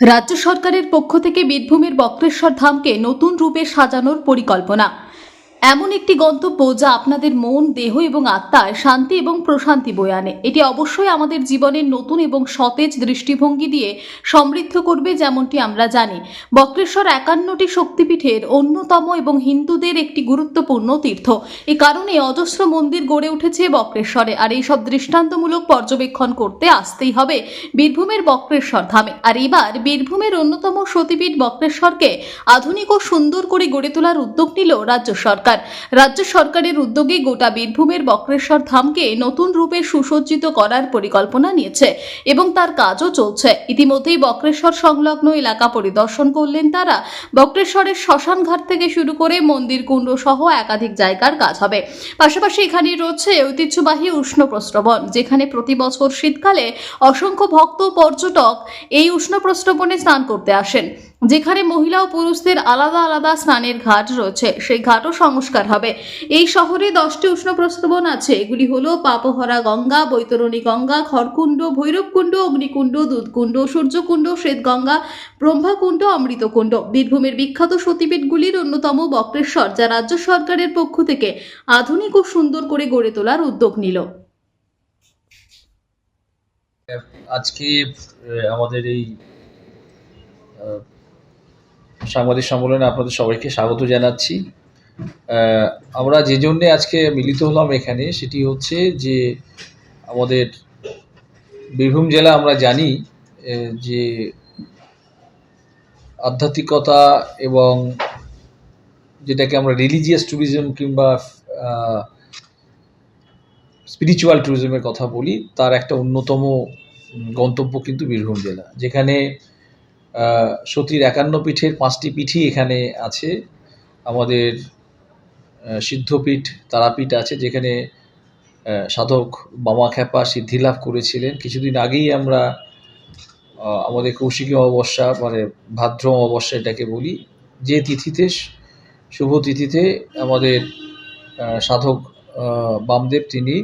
রাজ্য সরকারের পক্ষ থেকে বীরভূমের বক্রেশ্বর ধামকে নতুন রূপে সাজানোর পরিকল্পনা। এমন একটি গন্তব্য যা আপনাদের মন, দেহ এবং আত্মায় শান্তি এবং প্রশান্তি বয়ে আনে। এটি অবশ্যই আমাদের জীবনের নতুন এবং সতেজ দৃষ্টিভঙ্গি দিয়ে সমৃদ্ধ করবে যেমনটি আমরা জানি। বক্রেশ্বর একান্নটি শক্তিপীঠের অন্যতম এবং হিন্দুদের একটি গুরুত্বপূর্ণ তীর্থ। এ কারণে অজস্র মন্দির গড়ে উঠেছে বক্রেশ্বরে। আর এই সব দৃষ্টান্তমূলক পর্যবেক্ষণ করতে আসতেই হবে বীরভূমের বক্রেশ্বর ধামে। আর এবার বীরভূমের অন্যতম সতীপীঠ বক্রেশ্বরকে আধুনিক ও সুন্দর করে গড়ে তোলার উদ্যোগ নিল রাজ্য সরকার। রাজ্য সরকারের উদ্যোগে গোটা বীরভূমের বক্রেশ্বর ধামকে নতুন রূপে সুসজ্জিত করার পরিকল্পনা নিয়েছে এবং তার কাজও চলছে। ইতিমধ্যেই বক্রেশ্বর সংলগ্ন এলাকা পরিদর্শন করলেন তারা। বক্রেশ্বরের শ্মশানঘাট থেকে শুরু করে মন্দির কুণ্ড সহ একাধিক জায়গার কাজ হবে। পাশাপাশি এখানে রয়েছে ঐতিহ্যবাহী উষ্ণ প্রস্রবণ, যেখানে প্রতি বছর শীতকালে অসংখ্য ভক্ত পর্যটক এই উষ্ণ প্রস্রবণে স্নান করতে আসেন। যেখানে মহিলা ও পুরুষদের আলাদা আলাদা স্নানের ঘাট রয়েছে, সেই ঘাটও সংস্কার হবে। এই শহরে দশটি উষ্ণ প্রস্রবণ আছে। এগুলি হলো পাপহরা গঙ্গা, বৈতরণী গঙ্গা, খড়কুণ্ড, ভৈরবকুণ্ড, অগ্নিকুণ্ড, দুধকুণ্ড, সূর্যকুণ্ড, শ্বেতগঙ্গা, ব্রহ্মাকুণ্ড, অমৃতকুণ্ড। বীরভূমের বিখ্যাত সতীপীঠগুলির অন্যতম বক্রেশ্বর, যা রাজ্য সরকারের পক্ষ থেকে আধুনিক ও সুন্দর করে গড়ে তোলার উদ্যোগ নিল। আজকে আমাদের এই সাংবাদিক সম্মেলনে আপনাদের সবাইকে স্বাগত জানাচ্ছি। আমরা যে জন্যে আজকে মিলিত হলাম এখানে সেটি হচ্ছে যে আমাদের বীরভূম জেলা আমরা জানি যে আধ্যাত্মিকতা এবং যেটাকে আমরা রিলিজিয়াস ট্যুরিজম কিংবা স্পিরিচুয়াল ট্যুরিজমের কথা বলি, তার একটা অন্যতম গন্তব্য কিন্তু বীরভূম জেলা। যেখানে সতীর একান্ন পীঠের পাঁচটি পীঠই এখানে আছে। আমাদের সিদ্ধপীঠ, তারাপীঠ আছে, যেখানে সাধক বামা খ্যাপা সিদ্ধি লাভ করেছিলেন। কিছুদিন আগেই আমরা আমাদের কৌশিকী অমাবস্যা মানে ভাদ্র অমাবস্যা এটাকে বলি, যে তিথিতে, শুভ তিথিতে আমাদের সাধক বামদেব তিনি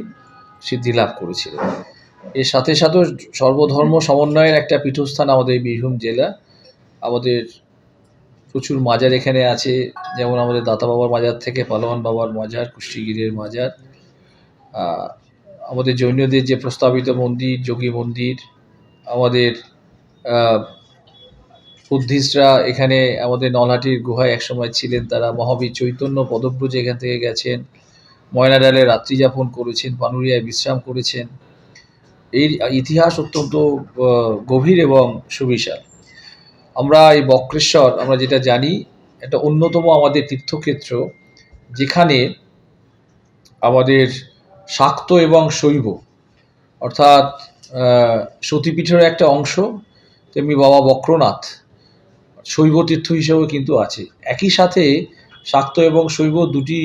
সিদ্ধি লাভ করেছিলেন। এর সাথে সাথে সর্বধর্ম সমন্বয়ের একটা পীঠস্থান আমাদের বীরভূম জেলা। আমাদের প্রচুর মাজার এখানে আছে। যেমন আমাদের দাতা বাবার মাজার থেকে পালোয়ান বাবার মাজার, কুষ্টিগিরের মাজার। আমাদের জৈনদের যে প্রস্তাবিত মন্দির, যোগী মন্দির, আমাদের বুদ্ধিস্টরা এখানে আমাদের নলহাটির গুহায় একসময় ছিলেন। তারা মহাবীর চৈতন্য পদব্রজে এখান থেকে গেছেন। ময়নাডালে রাত্রি যাপন করেছেন, পানুরিয়ায় বিশ্রাম করেছেন। এই ইতিহাস অত্যন্ত গভীর এবং সুবিশাল। আমরা এই বক্রেশ্বর, আমরা যেটা জানি, একটা অন্যতম আমাদের তীর্থক্ষেত্র, যেখানে আমাদের শাক্ত এবং শৈব, অর্থাৎ সতীপীঠের একটা অংশ, তেমনি বাবা বক্রনাথ শৈব তীর্থ হিসেবেও কিন্তু আছে। একই সাথে শাক্ত এবং শৈব দুটি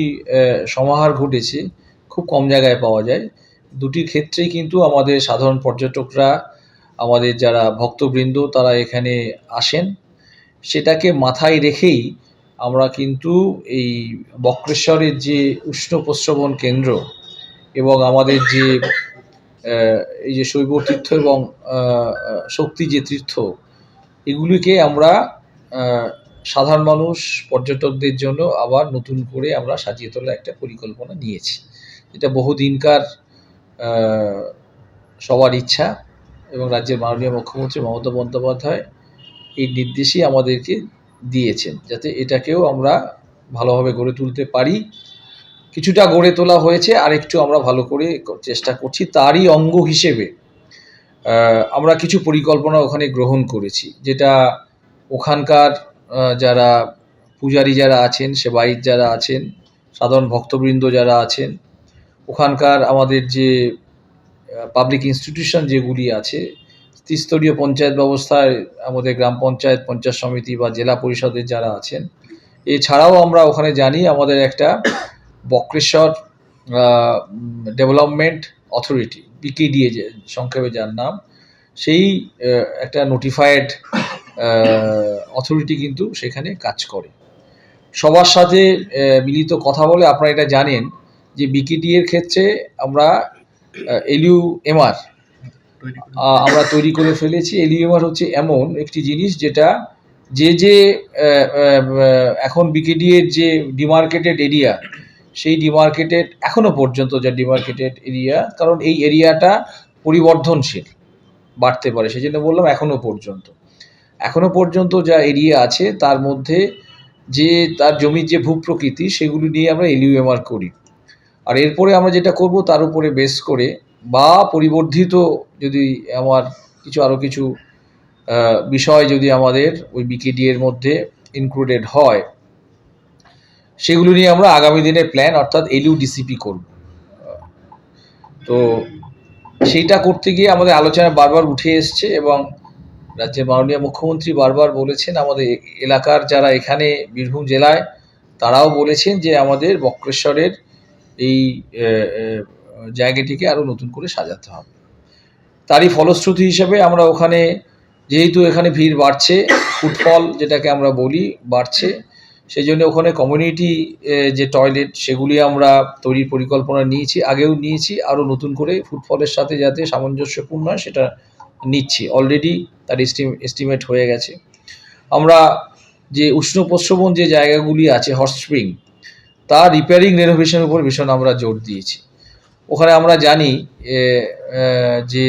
সমাহার ঘটেছে, খুব কম জায়গায় পাওয়া যায়। দুটির ক্ষেত্রেই কিন্তু আমাদের সাধারণ পর্যটকরা আমাদের যারা ভক্তবৃন্দ তারা এখানে আসেন। সেটাকে মাথায় রেখেই আমরা কিন্তু এই বক্রেশ্বরের যে উষ্ণ প্রস্রবণ কেন্দ্র এবং আমাদের যে এই যে শৈব তীর্থ এবং শক্তি যে তীর্থ, এগুলিকে আমরা সাধারণ মানুষ, পর্যটকদের জন্য আবার নতুন করে আমরা সাজিয়ে তোলার একটা পরিকল্পনা নিয়েছি। এটা বহুদিনকার সবার ইচ্ছা। এবং রাজ্যের মাননীয় মুখ্যমন্ত্রী মমতা বন্দ্যোপাধ্যায় এই নির্দেশই আমাদেরকে দিয়েছেন যাতে এটাকেও আমরা ভালোভাবে গড়ে তুলতে পারি। কিছুটা গড়ে তোলা হয়েছে আর একটু আমরা ভালো করে চেষ্টা করছি। তারই অঙ্গ হিসেবে আমরা কিছু পরিকল্পনা ওখানে গ্রহণ করেছি। যেটা ওখানকার যারা পূজারী যারা আছেন, সেবায়িত যারা আছেন, সাধারণ ভক্তবৃন্দ যারা আছেন, ওখানকার আমাদের যে পাবলিক ইনস্টিটিউশন যেগুলি আছে, ত্রিস্তরীয় পঞ্চায়েত ব্যবস্থায় আমাদের গ্রাম পঞ্চায়েত পঞ্চায়েত সমিতি বা জেলা পরিষদের যারা আছেন, এছাড়াও আমরা ওখানে জানি আমাদের একটা বক্রেশ্বর ডেভেলপমেন্ট অথরিটি বিকেডিএ যে সংক্ষেপে যার নাম, সেই একটা নোটিফায়েড অথরিটি কিন্তু সেখানে কাজ করে। সবার সাথে মিলিত কথা বলে আপনারা এটা জানেন যে বিকেডি এর ক্ষেত্রে আমরা এলিউ এমআর আমরা তৈরি করে ফেলেছি। এলিউমার হচ্ছে এমন একটি জিনিস যেটা যে যে এখন বিকেডিএর যে ডিমার্কেটেড এরিয়া সেই ডিমার্কেটেড এখনও পর্যন্ত যা ডিমার্কেটেড এরিয়া কারণ এই এরিয়াটা পরিবর্ধনশীল বাড়তে পারে সেই জন্য বললাম এখনও পর্যন্ত। এখনও পর্যন্ত যা এরিয়া আছে তার মধ্যে যে তার জমির যে ভূপ্রকৃতি সেগুলি নিয়ে আমরা এলিউএমআর করি। আর এরপরে আমরা যেটা করব, তার উপরে বেস করে বা পরিবর্ধিত যদি আমার কিছু আরও কিছু বিষয় যদি আমাদের ওই বিকেডি এর মধ্যে ইনক্লুডেড হয়, সেগুলো নিয়ে আমরা আগামী দিনের প্ল্যান অর্থাৎ এলিউ ডিসিপি করব। তো সেইটা করতে গিয়ে আমাদের আলোচনা বারবার উঠে এসছে এবং রাজ্যের মাননীয় মুখ্যমন্ত্রী বারবার বলেছেন, আমাদের এলাকার যারা এখানে বীরভূম জেলায়, তারাও বলেছেন যে আমাদের বক্রেশ্বরের এই জায়গাটিকে আরও নতুন করে সাজাতে হবে। তারই ফলশ্রুতি হিসেবে আমরা ওখানে, যেহেতু এখানে ভিড় বাড়ছে, ফুটফল যেটাকে আমরা বলি বাড়ছে সেই জন্য ওখানে কমিউনিটি যে টয়লেট সেগুলি আমরা তৈরির পরিকল্পনা নিয়েছি, আগেও নিয়েছি আরও নতুন করে ফুটফলের সাথে যাতে সামঞ্জস্যপূর্ণ হয় সেটা নিচ্ছি। অলরেডি তার এস্টিম এস্টিমেট হয়ে গেছে। আমরা যে উষ্ণ প্রস্রবণ যে জায়গাগুলি আছে হট স্প্রিং তার রিপেয়ারিং রেনোভেশনের উপর ভীষণ আমরা জোর দিয়েছি। ওখানে আমরা জানি যে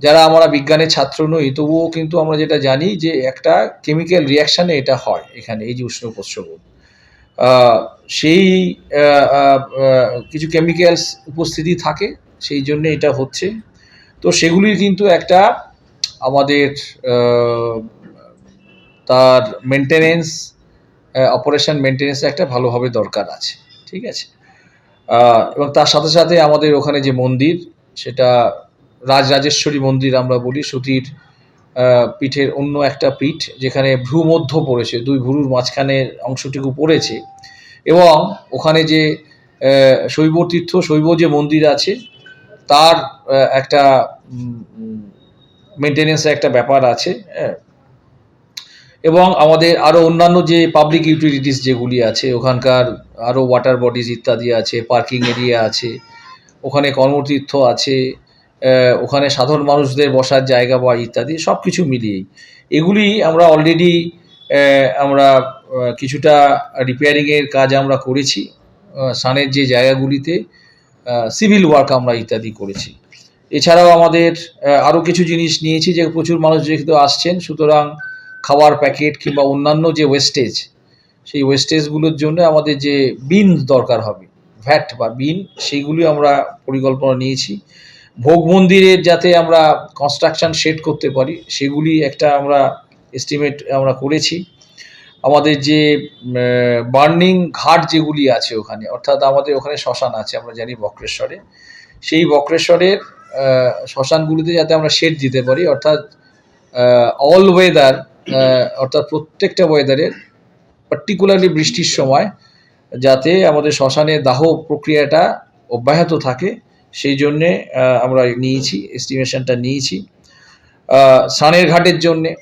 যারা আমরা বিজ্ঞানের ছাত্র নই, তবুও কিন্তু আমরা যেটা জানি যে একটা কেমিক্যাল রিয়াকশানে এটা হয় এখানে, এই যে উষ্ণ প্রস্রবণ। সেই কিছু কেমিক্যালস উপস্থিতি থাকে, সেই জন্য এটা হচ্ছে। তো সেগুলির কিন্তু একটা আমাদের তার মেনটেনেন্স অপারেশন মেনটেনেন্স একটা ভালোভাবে দরকার আছে, ঠিক আছে? এবং তার সাথে সাথে আমাদের ওখানে যে মন্দির, সেটা রাজরাজেশ্বরী মন্দির আমরা বলি, সতীর পিঠের অন্য একটা পিঠ, যেখানে ভ্রুমধ্য পড়েছে, দুই ভ্রুর মাঝখানের অংশটুকু পড়েছে। এবং ওখানে যে শৈব তীর্থ শৈব যে মন্দির আছে, তার একটা মেনটেনেন্সের একটা ব্যাপার আছে হ্যাঁ? এবং আমাদের আরও অন্যান্য যে পাবলিক ইউটিলিটিস যেগুলি আছে, ওখানকার আরও ওয়াটার বডিজ ইত্যাদি আছে পার্কিং এরিয়া আছে, ওখানে কর্মতীর্থ আছে ওখানে সাধারণ মানুষদের বসার জায়গা বা ইত্যাদি সব কিছু মিলিয়েই। এগুলি আমরা অলরেডি আমরা কিছুটা রিপেয়ারিংয়ের কাজ আমরা করেছি সানের যে জায়গাগুলিতে সিভিল ওয়ার্ক আমরা ইত্যাদি করেছি। এছাড়াও আমাদের আরও কিছু জিনিস নিয়েছি যে প্রচুর মানুষ যেহেতু আসছেন, সুতরাং খাবার প্যাকেট কিংবা অন্যান্য যে ওয়েস্টেজ সেই ওয়েস্টেজগুলোর জন্য আমাদের যে বিন দরকার হবে ভ্যাট বা বিন সেইগুলি আমরা পরিকল্পনা নিয়েছি। ভোগ মন্দিরের যাতে আমরা কনস্ট্রাকশন শেড করতে পারি, সেগুলি একটা আমরা এস্টিমেট আমরা করেছি। আমাদের যে বার্নিং ঘাট যেগুলি আছে ওখানে, অর্থাৎ আমাদের ওখানে শ্মশান আছে, আমরা জানি বক্রেশ্বরে। সেই বক্রেশ্বরের শ্মশানগুলিতে যাতে আমরা শেড দিতে পারি, অর্থাৎ অল ওয়েদার অর্থাৎ প্রত্যেকটা ওয়েদারের পার্টিকুলারলি বৃষ্টির সময় যাতে আমাদের শ্মশানে দাহ প্রক্রিয়াটা অব্যাহত থাকে সেই জন্যে আমরা নিয়েছি এস্টিমেশনটা নিয়েছি। আহ, স্নানের ঘাটের জন্যে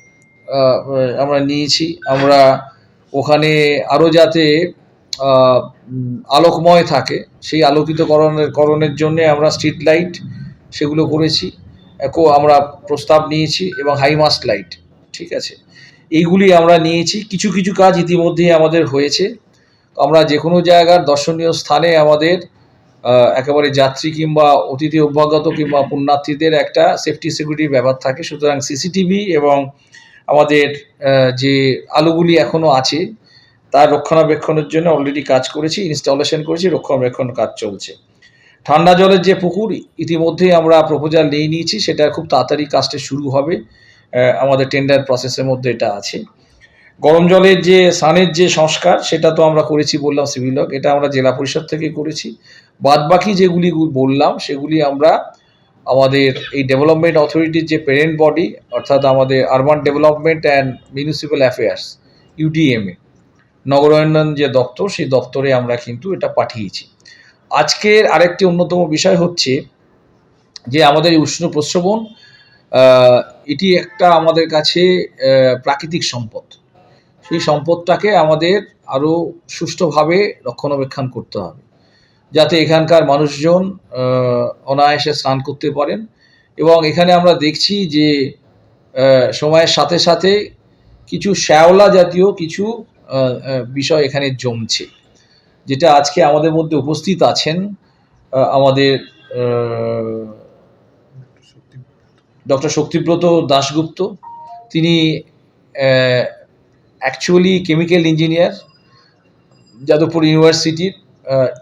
আমরা নিয়েছি। আমরা ওখানে আরও যাতে আলোকময় থাকে সেই আলোকিত করণের জন্যে আমরা স্ট্রিট লাইট সেগুলো করেছি। আমরা প্রস্তাব নিয়েছি এবং হাইমাস্ট লাইট ঠিক আছে? এইগুলি আমরা নিয়েছি। কিছু কিছু কাজ ইতিমধ্যেই আমাদের হয়েছে। আমরা যে কোনো জায়গার দর্শনীয় স্থানে আমাদের একেবারে যাত্রী কিংবা অতিথি অভ্যাগত কিংবা পুণ্যার্থীদের একটা সেফটি সিকিউরিটির ব্যাপার থাকে। সুতরাং সিসিটিভি এবং আমাদের যে আলোগুলি এখনও আছে, তার রক্ষণাবেক্ষণের জন্য অলরেডি কাজ করেছি ইনস্টলেশন করেছি, রক্ষণাবেক্ষণ কাজ চলছে। ঠান্ডা জলের যে পুকুর, ইতিমধ্যেই আমরা প্রপোজাল নিয়ে নিয়েছি। সেটা খুব তাড়াতাড়ি কাজটা শুরু হবে। আমাদের টেন্ডার প্রসেসের মধ্যে এটা আছে। গরম জলের যে সানের যে সংস্কার সেটা তো আমরা করেছি বললাম সিভিল ওয়ার্ক এটা আমরা জেলা পরিষদ থেকে করেছি। বাদ বাকি যেগুলি বললাম সেগুলি আমরা আমাদের এই ডেভেলপমেন্ট অথরিটির যে প্যারেন্ট বডি অর্থাৎ আমাদের urban development and municipal affairs UDMA নগরায়ণ যে দপ্তর সেই দপ্তরে আমরা কিন্তু এটা পাঠিয়েছি। আজকের আরেকটি অন্যতম বিষয় হচ্ছে যে আমাদের উষ্ণ প্রস্রবণ আহ, এটি একটা আমাদের কাছে প্রাকৃতিক সম্পদ। সেই সম্পদটাকে আমাদের আরও সুষ্ঠুভাবে রক্ষণাবেক্ষণ করতে হবে, যাতে এখানকার মানুষজন অনায়াসে স্নান করতে পারেন এবং এখানে আমরা দেখছি যে সময়ের সাথে সাথে কিছু শ্যাওলা জাতীয় কিছু বিষয় এখানে জমছে, যেটা আজকে আমাদের মধ্যে উপস্থিত আছেন আমাদের ডক্টর শক্তিব্রত দাশগুপ্ত। তিনি অ্যাকচুয়ালি কেমিক্যাল ইঞ্জিনিয়ার যাদবপুর ইউনিভার্সিটির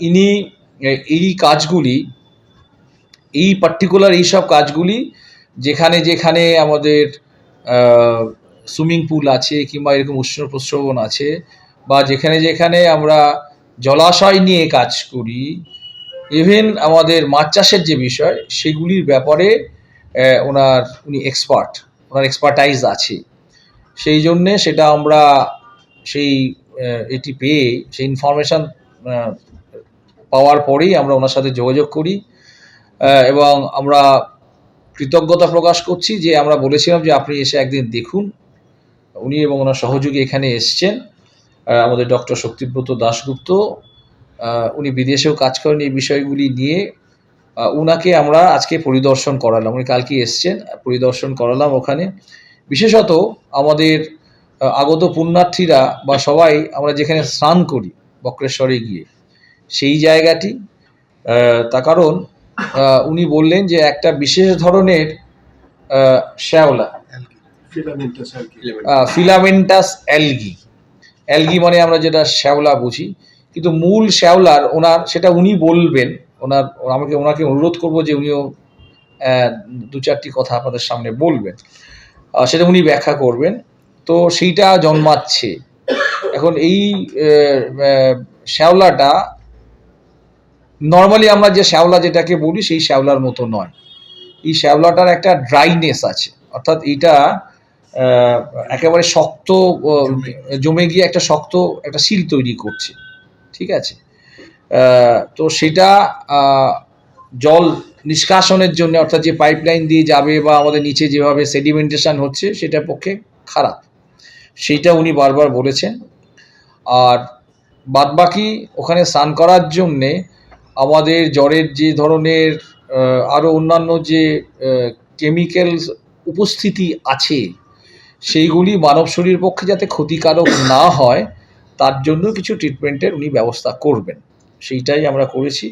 ইনি এই কাজগুলি, এই পার্টিকুলার এইসব কাজগুলি, যেখানে যেখানে আমাদের সুইমিং পুল আছে কিংবা এরকম উষ্ণ প্রস্রবণ আছে, বা যেখানে যেখানে আমরা জলাশয় নিয়ে কাজ করি ইভেন আমাদের মাছ চাষের যে বিষয়, সেগুলির ব্যাপারে ওনার, উনি এক্সপার্ট ওনার এক্সপার্টাইজ আছে। সেই জন্যে সেটা আমরা সেই এটি পেয়ে, সেই ইনফরমেশান পাওয়ার পরেই আমরা ওনার সাথে যোগাযোগ করি। এবং আমরা কৃতজ্ঞতা প্রকাশ করছি যে আমরা বলেছিলাম যে আপনি এসে একদিন দেখুন। উনি এবং ওনার সহযোগী এখানে এসছেন। আমাদের ডক্টর শক্তিব্রত দাশগুপ্ত উনি বিদেশেও কাজ করেন এই বিষয়গুলি নিয়ে। উনাকে আমরা আজকে পরিদর্শন করালাম। উনি কালকে এসছেন পরিদর্শন করালাম ওখানে। বিশেষত আমাদের আগত পুণ্যার্থীরা বা সবাই আমরা যেখানে স্নান করি বক্রেশ্বরে গিয়ে সেই জায়গাটি তার কারণ উনি বললেন যে একটা বিশেষ ধরনের শ্যাওলা। ফিলামেন্টাস অ্যালগি অ্যালগি মানে আমরা যেটা শ্যাওলা বুঝি। কিন্তু মূল শ্যাওলার ওনার সেটা উনি বলবেন ওনার, আমাকে ওনাকে অনুরোধ করব যে উনিও দু চারটি কথা আপনাদের সামনে বলবেন। সেটা উনি ব্যাখ্যা করবেন। তো সেইটা জন্মাচ্ছে। এখন এই শ্যাওলাটা নর্মালি আমরা যে শ্যাওলা যেটাকে বলি, সেই শ্যাওলার মতো নয়। এই শ্যাওলাটার একটা ড্রাইনেস আছে। অর্থাৎ এটা একেবারে শক্ত জমে গিয়ে একটা শক্ত, একটা শিল তৈরি করছে। ঠিক আছে? তো সেটা জল নিষ্কাশনের জন্য, অর্থাৎ যে পাইপলাইন দিয়ে যাবে বা আমাদের নিচে যেভাবে সেডিমেন্টেশন হচ্ছে, সেটার পক্ষে খারাপ। সেইটা উনি বারবার বলেছেন। আর বাদবাকি ওখানে স্নান করার জন্যে আমাদের জ্বরের যে ধরনের আরও অন্যান্য যে কেমিক্যাল উপস্থিতি আছে, সেইগুলি মানব শরীর পক্ষে যাতে ক্ষতিকারক না হয়, তার জন্য কিছু ট্রিটমেন্টের উনি ব্যবস্থা করবেন। সেইটাই আমরা করেছি।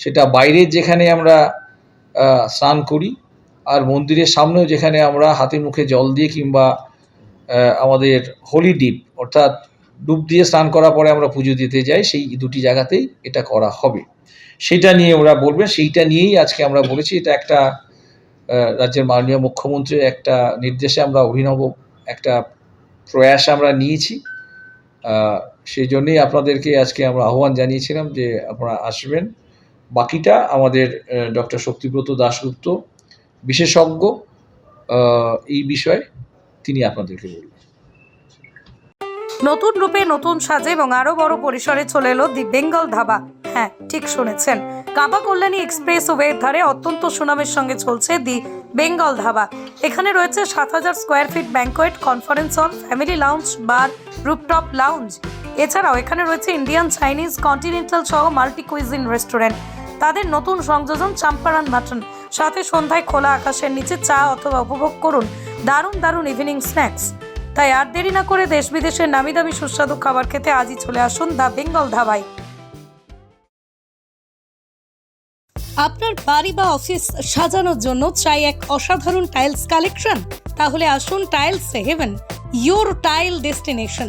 সেটা বাইরের যেখানে আমরা স্নান করি আর মন্দিরের সামনেও যেখানে আমরা হাতে মুখে জল দিয়ে কিংবা আমাদের হোলি ডিপ অর্থাৎ ডুব দিয়ে স্নান করার পরে আমরা পুজো দিতে যাই, সেই দুটি জায়গাতেই এটা করা হবে। সেটা নিয়ে ওরা বলবেন সেইটা নিয়েই আজকে আমরা বলেছি। এটা একটা রাজ্যের মাননীয় মুখ্যমন্ত্রীর একটা নির্দেশে আমরা অভিনব একটা প্রয়াস আমরা নিয়েছি। সেই জন্যেই আপনাদেরকে আজকে আমরা আহ্বান জানিয়েছিলাম যে আপনারা আসবেন। বাকিটা আমাদের ডক্টর শক্তিব্রত দাশগুপ্ত বিশেষজ্ঞ এই বিষয়ে তিনি আপনাদেরকে বলবেন। নতুন রূপে নতুন সাজে এবং আরও বড় পরিসরে চলে এলো দি বেঙ্গল ধাবা। হ্যাঁ ঠিক শুনেছেন। কাবা কল্যাণী এক্সপ্রেস ওয়ের ধারে অত্যন্ত সুনামের সঙ্গে চলছে দি বেঙ্গল ধাবা। এখানে রয়েছে সাত হাজার square feet banquet, conference hall, family lounge, bar, rooftop lounge. এছাড়াও এখানে রয়েছে ইন্ডিয়ান চাইনিজ কন্টিনেন্টাল সহ মাল্টি কুইজিন রেস্টুরেন্ট তাদের নতুন সংযোজন চাম্পারান মাটন। সাথে সন্ধ্যায় খোলা আকাশের নিচে চা অথবা উপভোগ করুন দারুণ দারুণ ইভিনিং স্ন্যাক্স তাই আর দেরি না করে দেশ বিদেশের নামি দামি সুস্বাদু খাবার খেতে আজই চলে আসুন দ্য বেঙ্গল ধাবায়। আপনার বাড়ি বা অফিস সাজানোর জন্য চাই এক অসাধারণ টাইলস কালেকশন তাহলে আসুন tiles haven your tile destination